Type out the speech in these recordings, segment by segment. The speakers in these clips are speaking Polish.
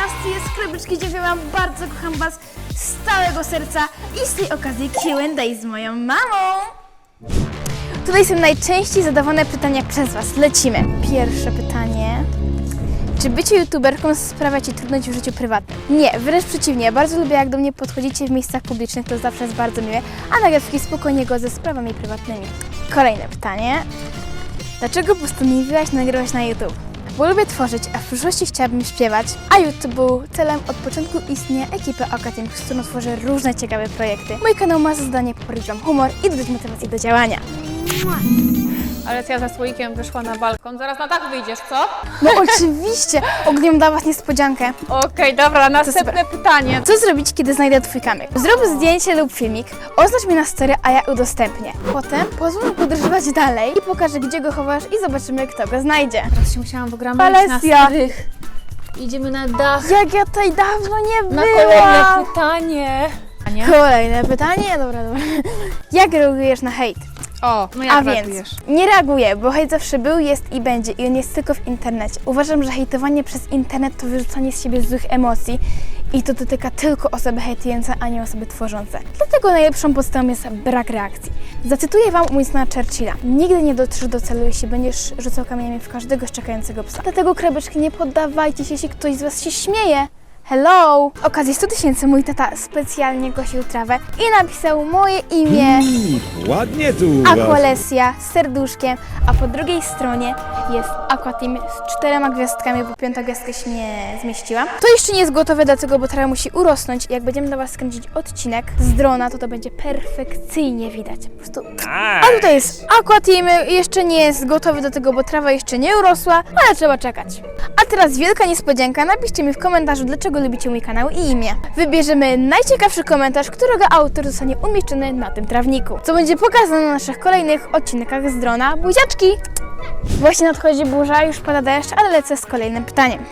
11 jest Krybyczki. Dziękuję Wam bardzo, kocham Was z całego serca i z tej okazji Q&A z moją mamą. Tutaj są najczęściej zadawane pytania przez Was. Lecimy. Pierwsze pytanie. Czy bycie youtuberką sprawia Ci trudność w życiu prywatnym? Nie, wręcz przeciwnie. Bardzo lubię, jak do mnie podchodzicie w miejscach publicznych, to zawsze jest bardzo miłe, a nagrywki spokojnie go ze sprawami prywatnymi. Kolejne pytanie. Dlaczego postanowiłaś nagrywać na YouTube? Bo lubię tworzyć, a w przyszłości chciałabym śpiewać, a YouTube był celem od początku istnienia ekipy Akatim, z którą tworzę różne ciekawe projekty. Mój kanał ma za zadanie poprawić Wam humor i dodać motywacji do działania. Alecja ze słoikiem wyszła na balkon. Zaraz na dach wyjdziesz, co? No oczywiście, ogniem dla Was niespodziankę. Okej, dobra, następne pytanie. Co zrobić, kiedy znajdę Twój kamyk? Zrób zdjęcie lub filmik, oznacz mi na story, a ja udostępnię. Potem pozwól mi podróżować dalej i pokażę, gdzie go chowasz i zobaczymy, kto go znajdzie. Teraz się musiałam wygramować na Alesja! starych. Idziemy na dach. Jak ja tutaj dawno nie Na byłam! kolejne pytanie. Nie? Kolejne pytanie, dobra, dobra. Jak reagujesz na hejt? O, no jak A reagujesz? więc, nie reaguję, bo hejt zawsze był, jest i będzie i on jest tylko w internecie. Uważam, że hejtowanie przez internet to wyrzucanie z siebie złych emocji i to dotyka tylko osoby hejtujące, a nie osoby tworzące. Dlatego najlepszą podstawą jest brak reakcji. Zacytuję Wam Winstona Churchilla. Nigdy nie dotrzesz do celu, jeśli będziesz rzucał kamieniami w każdego szczekającego psa. Dlatego, krabeczki, nie poddawajcie się, jeśli ktoś z Was się śmieje. Hello! Okazji 100 tysięcy mój tata specjalnie gosił trawę i napisał moje imię. Mm, ładnie tu u was. Aqualesia z serduszkiem, a po drugiej stronie jest Aquateam z czterema gwiazdkami, bo piąta gwiazdka się nie zmieściła. To jeszcze nie jest gotowe, dlatego, bo trawa musi urosnąć. Jak będziemy dla Was kręcić odcinek z drona, to to będzie perfekcyjnie widać. Po prostu... A tutaj jest Aquateam, jeszcze nie jest gotowy do tego, bo trawa jeszcze nie urosła, ale trzeba czekać. A teraz wielka niespodzianka, napiszcie mi w komentarzu, dlaczego lubicie mój kanał i imię. Wybierzemy najciekawszy komentarz, którego autor zostanie umieszczony na tym trawniku, co będzie pokazane na naszych kolejnych odcinkach z drona. Buziaczki! Właśnie nadchodzi burza, już pada deszcz, ale lecę z kolejnym pytaniem.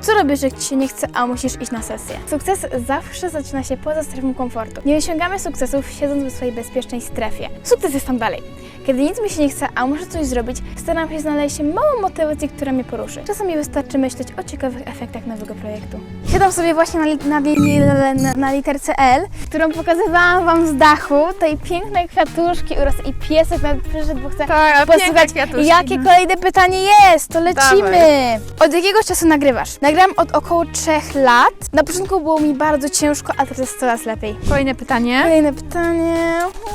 Co robisz, jak ci się nie chce, a musisz iść na sesję? Sukces zawsze zaczyna się poza strefą komfortu. Nie osiągamy sukcesów siedząc w swojej bezpiecznej strefie. Sukces jest tam dalej. Kiedy nic mi się nie chce, a muszę coś zrobić, staram się znaleźć małą motywację, która mnie poruszy. Czasami wystarczy myśleć o ciekawych efektach nowego projektu. Siadam sobie właśnie na, li- na, li- na, na literce L, którą pokazywałam Wam z dachu, tej pięknej kwiatuszki urósł i piesek nawet przyszedł, bo chce Tak, a piękne posłuchać, kwiatuszki, jakie no. kolejne pytanie jest, to lecimy. Od jakiego czasu nagrywasz? Nagrałam od około 3 lat. Na początku było mi bardzo ciężko, a teraz jest coraz lepiej. Kolejne pytanie. Kolejne pytanie.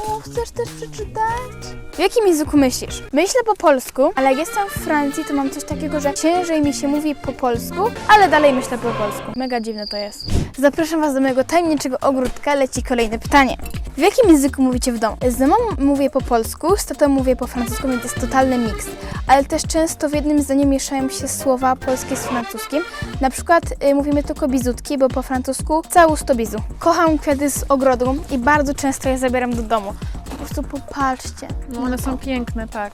O, chcesz też przeczytać? Jakim języku myślisz? Myślę po polsku, ale jak jestem w Francji, to mam coś takiego, że ciężej mi się mówi po polsku, ale dalej myślę po polsku. Mega dziwne to jest. Zapraszam Was do mojego tajemniczego ogródka. Leci kolejne pytanie. W jakim języku mówicie w domu? Z mamą mówię po polsku, z tatą mówię po francusku, więc jest totalny miks. Ale też często w jednym zdaniu mieszają się słowa polskie z francuskim. Na przykład y, mówimy tylko bizutki, bo po francusku całus to bizu. Kocham kwiaty z ogrodu i bardzo często je zabieram do domu. Po prostu popatrzcie. No one są piękne, tak.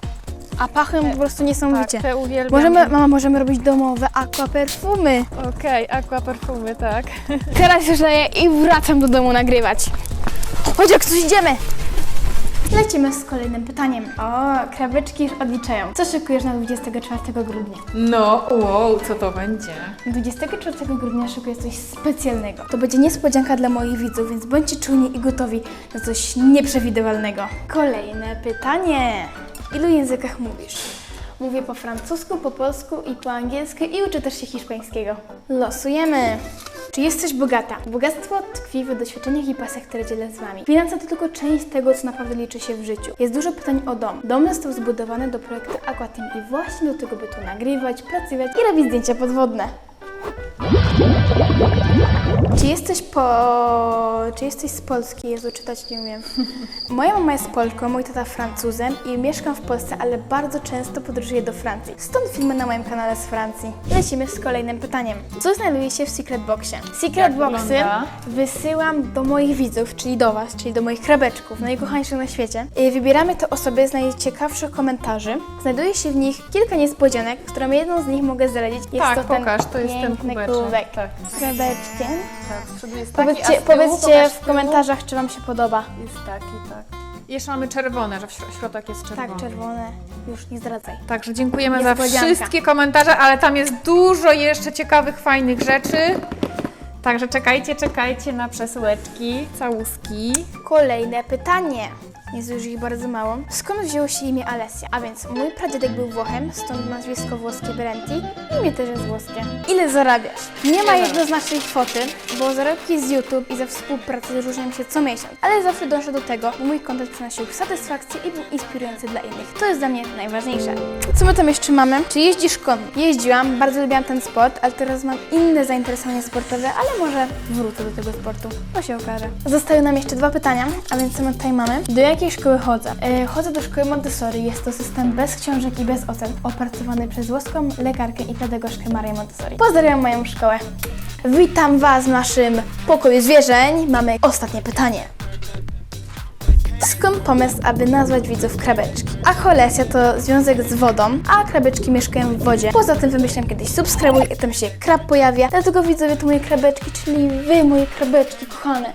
A pachną po prostu Tak, niesamowicie. te uwielbiam. Możemy, mama, możemy robić domowe aqua perfumy. Okej, aqua perfumy, tak. Teraz już leję i wracam do domu nagrywać. Chodź, jak tu idziemy. Lecimy z kolejnym pytaniem. O, kraweczki już odliczają. Co szykujesz na 24 grudnia? No, wow, co to będzie? 24 grudnia szykuję coś specjalnego. To będzie niespodzianka dla moich widzów, więc bądźcie czujni i gotowi na coś nieprzewidywalnego. Kolejne pytanie. W ilu językach mówisz? Mówię po francusku, po polsku i po angielsku i uczę też się hiszpańskiego. Losujemy. Czy jesteś bogata? Bogactwo tkwi w doświadczeniach i pasjach, które dzielę z Wami. Finanse to tylko część tego, co naprawdę liczy się w życiu. Jest dużo pytań o dom. Dom został zbudowany do projektu Aquateam i właśnie do tego, by tu nagrywać, pracować i robić zdjęcia podwodne. Czy jesteś po... Czy jesteś z Polski? Jezu, czytać nie umiem. Moja mama jest Polką, mój tata Francuzem i mieszkam w Polsce, ale bardzo często podróżuję do Francji. Stąd filmy na moim kanale z Francji. Lecimy z kolejnym pytaniem. Co znajduje się w Secret Boxie? Secret Jak Boxy wygląda? wysyłam do moich widzów, czyli do Was, czyli do moich krabeczków, najukochańszych na świecie. I Wybieramy te osoby z najciekawszych komentarzy. Znajduje się w nich kilka niespodzianek, którą jedną z nich mogę zdradzić. Jest tak, to ten pokaż, to jest ten piękny kubeczek. kubek. Tak, Tak, z przodu jest taki, a Powiedzcie, z tyłu, powiedzcie pokaż z w tyłu. komentarzach, czy Wam się podoba. Jest taki, tak. I Jeszcze mamy czerwone, że w śro- środek jest czerwony. Tak, czerwone. Już nie zdradzaj. Także dziękujemy za Niespodzianka. wszystkie komentarze, ale tam jest dużo jeszcze ciekawych, fajnych rzeczy. Także czekajcie, czekajcie na przesyłeczki, całuski. Kolejne pytanie. Jest już ich bardzo mało. Skąd wzięło się imię Alessia? A więc mój pradziadek był Włochem, stąd nazwisko włoskie Berenti. Imię też jest włoskie. Ile zarabiasz? Nie ma jednoznacznej kwoty, bo zarobki z YouTube i za współpracę różnią się co miesiąc. Ale zawsze dążę do tego, by mój kontent przynosił satysfakcję i był inspirujący dla innych. To jest dla mnie najważniejsze. Co my tam jeszcze mamy? Czy jeździsz konno? Jeździłam, bardzo lubiłam ten sport, ale teraz mam inne zainteresowania sportowe, ale może wrócę do tego sportu. To się okaże. Zostały nam jeszcze dwa pytania, a więc co my tutaj mamy? Do jakiej szkoły chodzę? E, chodzę do szkoły Montessori. Jest to system bez książek i bez ocen, opracowany przez włoską lekarkę i pedagogzkę Marię Montessori. Pozdrawiam moją szkołę. Witam Was w naszym pokoju zwierzeń. Mamy ostatnie pytanie. Skąd pomysł, aby nazwać widzów krabeczki? Acholesja to związek z wodą, a krabeczki mieszkają w wodzie. Poza tym wymyślam kiedyś subskrybuj i tam się krab pojawia. Dlatego widzowie to moje krabeczki, czyli wy moje krabeczki kochane.